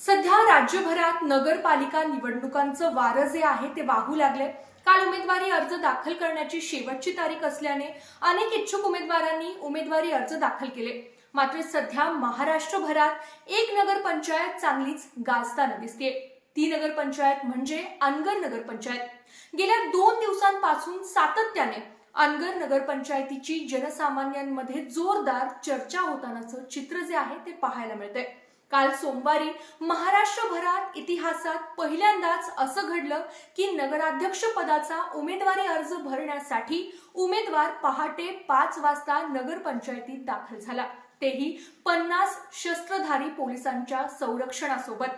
सध्या राज्यभरात नगरपालिका निवडणुकांचं वारं जे आहे ते वाहू लागले काल उमेदवारी अर्ज दाखल करण्याची शेवटची तारीख असल्याने अनेक इच्छुक उमेदवारांनी उमेदवारी अर्ज दाखल केले. मात्र सध्या महाराष्ट्रभरात एक नगरपंचायत चांगलीच गाजताना दिसते ती नगरपंचायत म्हणजे अनगर नगरपंचायत गेल्या दोन दिवसांपासून सातत्याने अनगर नगरपंचायतीची जनसामान्यांमध्ये जोरदार चर्चा होतानाचं चित्र जे आहे ते पाहायला मिळतंय. काल सोमवारी महाराष्ट्रभरात इतिहासात पहिल्यांदाच असं घडलं की नगराध्यक्ष पदाचा उमेदवारी अर्ज भरण्यासाठी उमेदवार पहाटे पाच वाजता नगरपंचायतीत दाखल झाला. तेही पन्नास शस्त्रधारी पोलिसांच्या संरक्षणासोबत.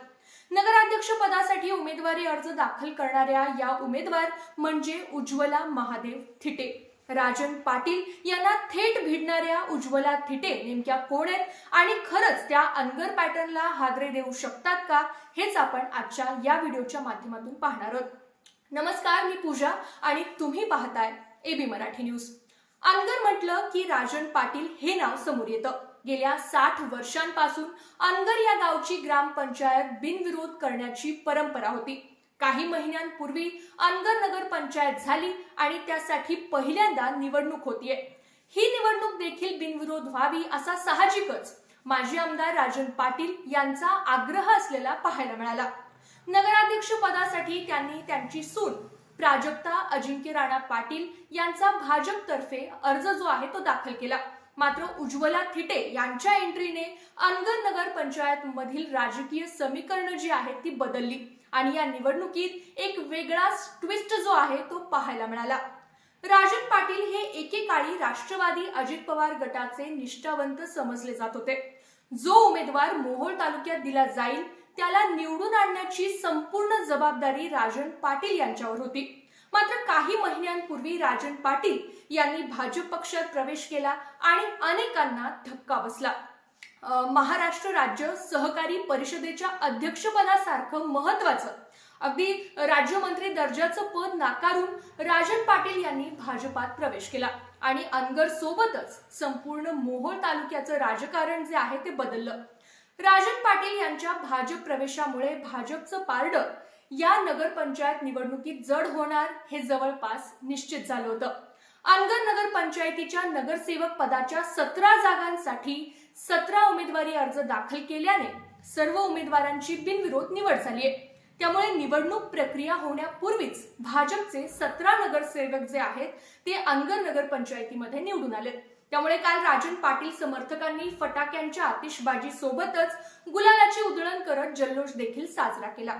नगराध्यक्ष पदासाठी उमेदवारी अर्ज दाखल करणाऱ्या या उमेदवार म्हणजे उज्ज्वला महादेव थिटे. राजन पाटील यांना थेट भिडणाऱ्या उज्ज्वला थिटे नेमक्या कोण आहेत? आणि खरंच त्या अनगर पॅटर्नला हादरे देऊ शकतात का? हेच आपण आजच्या या व्हिडिओच्या माध्यमातून पाहणार आहोत. नमस्कार मी पूजा आणि तुम्ही पाहताय एबी मराठी न्यूज. अनगर म्हटलं की राजन पाटील हे नाव समोर येतं. गेल्या साठ वर्षांपासून अनगर या गावची ग्रामपंचायत बिनविरोध करण्याची परंपरा होती. काही महिन्यांपूर्वी अनगर नगर पंचायत झाली आणि त्यासाठी पहिल्यांदा निवडणूक होतीये. ही निवडणूक देखील बिनविरोध व्हावी असा साहजिकच माजी आमदार राजन पाटील यांचा आग्रह असलेला पाहायला मिळाला. नगराध्यक्ष पदासाठी त्यांनी त्यांची सून प्राजक्ता अजिंक्य राणा पाटील यांचा भाजपतर्फे अर्ज जो आहे तो दाखल केला. मात्र उज्ज्वला थिटे यांच्या एंट्रीने अनगर नगर पंचायत मधील राजकीय समीकरण जी आहेत ती बदलली. आणि या निवडणुकीत एक वेगळाच ट्विस्ट जो आहे तो पाहायला मिळाला. राजन पाटील हे एकेकाळी राष्ट्रवादी अजित पवार गटाचे निष्ठावंत समजले जात होते. जो उमेदवार मोहोळ तालुक्यात दिला जाईल त्याला निवडून आणण्याची संपूर्ण जबाबदारी राजन पाटील यांच्यावर होती. मात्र काही महिन्यांपूर्वी राजन पाटील यांनी भाजप पक्षात प्रवेश केला आणि अनेकांना धक्का बसला. महाराष्ट्र राज्य सहकारी परिषदेच्या अध्यक्षपदासारखं महत्वाचं अगदी राज्यमंत्री दर्जाचं पद नाकारून राजन पाटील यांनी भाजपात प्रवेश केला आणि अनगर सोबतच संपूर्ण मोहोळ तालुक्याचं राजकारण जे आहे ते बदललं. राजन पाटील यांच्या भाजप प्रवेशामुळे भाजपचं पारडं या नगरपंचायत निवडणुकीत जड होणार हे जवळपास निश्चित झालं होतं. अनगर नगर पंचायतीच्या नगरसेवक पदाच्या सतरा जागांसाठी सतरा उमेदवारी अर्ज दाखल केल्याने सर्व उमेदवारांची बिनविरोध निवड झाली आहे. त्यामुळे निवडणूक प्रक्रिया होण्यापूर्वीच भाजपचे सतरा नगरसेवक जे आहेत ते अनगर नगर पंचायतीमध्ये निवडून आले. त्यामुळे काल राजन पाटील समर्थकांनी फटाक्यांच्या आतिषबाजी सोबतच गुलालाची उधळण करत जल्लोष देखील साजरा केला.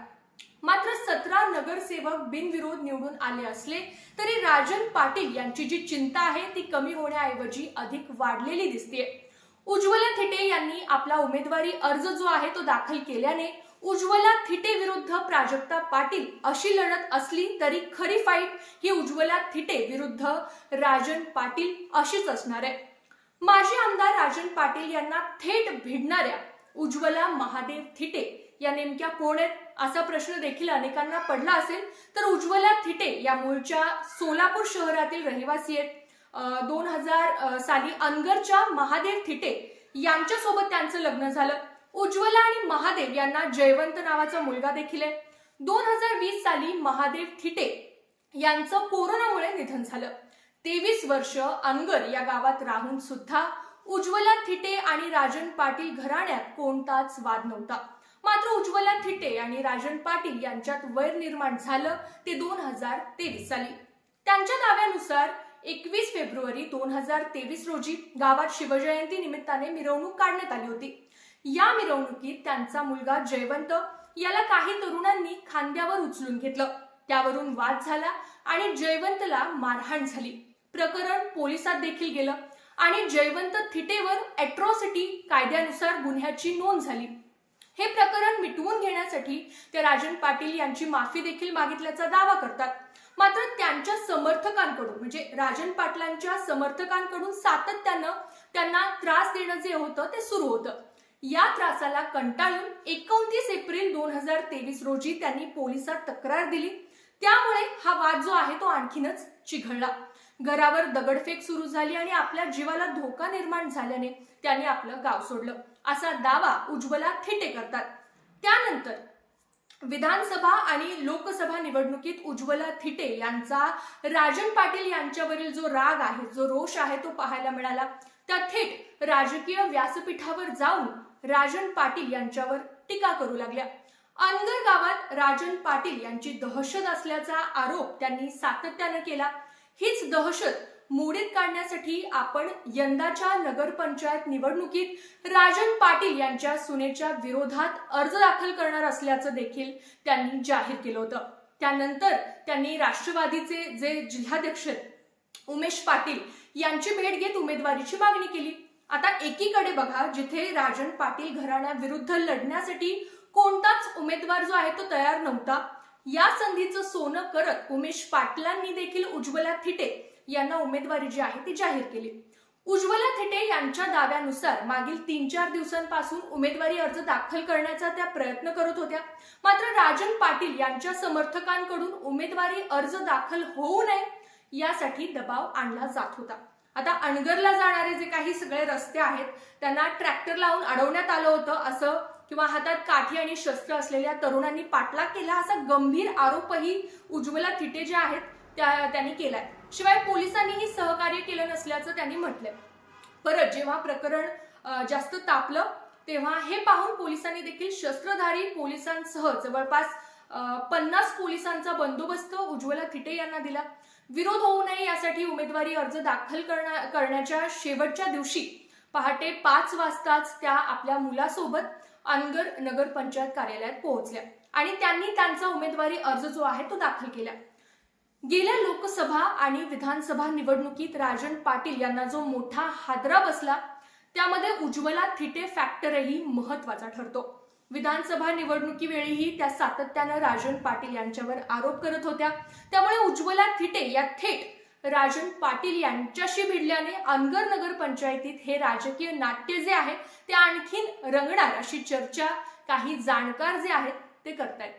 मात्र सतरा नगरसेवक बिनविरोध निवडून आले असले तरी राजन पाटील यांची जी चिंता आहे ती कमी होण्याऐवजी अधिक वाढलेली दिसते उज्ज्वला थिटे यांनी आपला उमेदवारी अर्ज जो आहे तो दाखल केल्याने उज्ज्वला थिटे विरुद्ध प्राजक्ता पाटील अशी लढत असली तरी खरी फाईट ही उज्ज्वला थिटे विरुद्ध राजन पाटील अशीच असणार आहे. माजी आमदार राजन पाटील यांना थेट भिडणाऱ्या उज्ज्वला महादेव थिटे या नेमक्या कोण आहेत असा प्रश्न देखील अनेकांना पडला असेल. तर उज्ज्वला थिटे या मूळच्या सोलापूर शहरातील रहिवासी आहेत. दोन हजार साली अनगरच्या महादेव थिटे यांच्यासोबत त्यांचं लग्न झालं. उज्ज्वला आणि महादेव यांना जयवंत नावाचा मुलगा देखील आहे. दोन हजार वीस साली महादेव थिटे यांचं कोरोनामुळे निधन झालं. तेवीस वर्ष अनगर या गावात राहून सुद्धा उज्ज्वला थिटे आणि राजन पाटील घराण्यात कोणताच वाद नव्हता. मात्र उज्ज्वला थिटे आणि राजन पाटील यांच्यात वैर निर्माण झालं ते दोन हजार तेवीस साली. त्यांच्या दाव्यानुसार एकवीस फेब्रुवारी दोन हजार तेवीस रोजी गावात शिवजयंती निमित्ताने मिरवणूक काढण्यात आली होती. या मिरवणुकीत त्यांचा मुलगा जयवंत याला काही तरुणांनी खांद्यावर उचलून घेतलं. त्यावरून वाद झाला आणि जयवंतला मारहाण झाली. प्रकरण पोलिसात देखील गेलं. आणि जयवंत थिटेवर अॅट्रॉसिटी कायद्यानुसार गुन्ह्याची नोंद झाली. हे प्रकरण मिटवून घेण्यासाठी ते राजन पाटील यांची माफी देखील मागितल्याचा दावा करतात. मात्र त्यांच्या समर्थकांकडून म्हणजे राजन पाटलांच्या समर्थकांकडून सातत्यानं त्यांना त्रास देणं जे होतं ते सुरू होतं. या त्रासाला कंटाळून एकोणतीस एप्रिल दोन हजार तेवीस रोजी त्यांनी पोलिसात तक्रार दिली. त्यामुळे हा वाद जो आहे तो आणखीनच चिघळला. घरावर दगडफेक सुरू झाली आणि आपल्या जीवाला धोका निर्माण झाल्याने त्याने आपलं गाव सोडलं. असा दावा उज्ज्वला थिटे करतात. त्यानंतर विधानसभा आणि लोकसभा निवडणुकीत उज्ज्वला थिटे यांचा राजन पाटील यांच्यावरील जो राग आहे जो रोष आहे तो पाहायला मिळाला. त्या थेट राजकीय व्यासपीठावर जाऊन राजन पाटील यांच्यावर टीका करू लागल्या. अंदर गावात राजन पाटील यांची दहशत असल्याचा आरोप त्यांनी सातत्यानं केला. हीच दहशत मोडीत काढण्यासाठी आपण यंदाच्या नगरपंचायत निवडणुकीत राजन पाटील यांच्या सुनेच्या विरोधात अर्ज दाखल करणार असल्याचं देखील त्यांनी जाहीर केलं होतं. त्यानंतर त्यांनी राष्ट्रवादीचे जे जिल्हाध्यक्ष उमेश पाटील यांची भेट घेत उमेदवारीची मागणी केली. आता एकीकडे बघा जिथे राजन पाटील घराण्याविरुद्ध लढण्यासाठी कोणताच उमेदवार जो आहे तो तयार नव्हता. या संधीचं सोनं करत उमेश पाटलांनी देखील उज्ज्वला थिटे यांना उमेदवारी जी आहे ती जाहीर केली. उज्ज्वला थिटे यांच्या दाव्यानुसार मागील तीन चार दिवसांपासून उमेदवारी अर्ज दाखल करण्याचा त्या प्रयत्न करत होत्या. मात्र राजन पाटील यांच्या समर्थकांकडून उमेदवारी अर्ज दाखल होऊ नये यासाठी दबाव आणला जात होता. आता अणगरला जाणारे जे काही सगळे रस्ते आहेत त्यांना ट्रॅक्टर लावून अडवण्यात आलं होतं असं किंवा हातात काठी आणि शस्त्र असलेल्या तरुणांनी पाठलाग केला असा गंभीर आरोपही उज्ज्वला थिटे जे आहेत त्या त्यांनी केलाय. शिवाय पोलिसांनीही सहकार्य केलं नसल्याचं त्यांनी म्हटलंय. परत जेव्हा प्रकरण जास्त तापलं तेव्हा हे पाहून पोलिसांनी देखील शस्त्रधारी पोलिसांसह जवळपास पन्नास पोलिसांचा बंदोबस्त उज्ज्वला थिटे यांना दिला. विरोध होऊ नये यासाठी उमेदवारी अर्ज दाखल करण्या करण्याच्या शेवटच्या दिवशी पहाटे पाच वाजताच त्या आपल्या मुलासोबत अनगर नगरपंचायत कार्यालयात पोहोचल्या आणि त्यांनी त्यांचा उमेदवारी अर्ज जो आहे तो दाखल केला. गेल्या लोकसभा आणि विधानसभा निवडणुकीत राजन पाटील यांना जो मोठा हादरा बसला त्यामध्ये उज्ज्वला थिटे फॅक्टरही महत्त्वाचा ठरतो. विधानसभा निवडणुकीवेळीही त्या सातत्यानं राजन पाटील यांच्यावर आरोप करत होत्या. त्यामुळे उज्ज्वला थिटे या थेट राजन पाटील यांच्याशी भिडल्याने अनगर नगर पंचायतीत हे राजकीय नाट्य जे आहे ते आणखीन रंगणार अशी चर्चा काही जाणकार जे आहेत ते करतायत.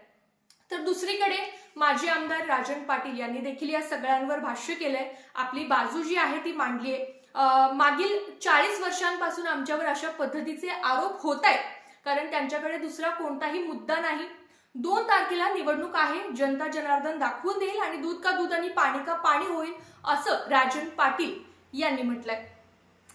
तर दुसरीकडे माजी आमदार राजन पाटील यांनी देखील या सगळ्यांवर भाष्य केलंय. आपली बाजू जी आहे ती मांडली आहे मागील चाळीस वर्षांपासून आमच्यावर अशा पद्धतीचे आरोप होत आहेत कारण त्यांच्याकडे दुसरा कोणताही मुद्दा नाही. दोन तारखेला निवडणूक आहे. जनता जनार्दन दाखवून देईल आणि दूध का दूध आणि पाणी का पाणी होईल असं राजन पाटील यांनी म्हटलंय.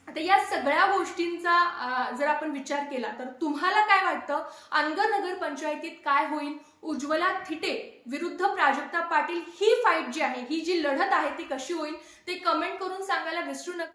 आता या सगळ्या गोष्टींचा जर आपण विचार केला तर तुम्हाला काय वाटतं? अनगर नगर पंचायतीत काय होईल? उज्ज्वला थिटे विरुद्ध प्राजक्ता पाटील ही फाईट जी आहे ही जी लढत आहे ती कशी होईल? ते कमेंट करून सांगायला विसरू नका.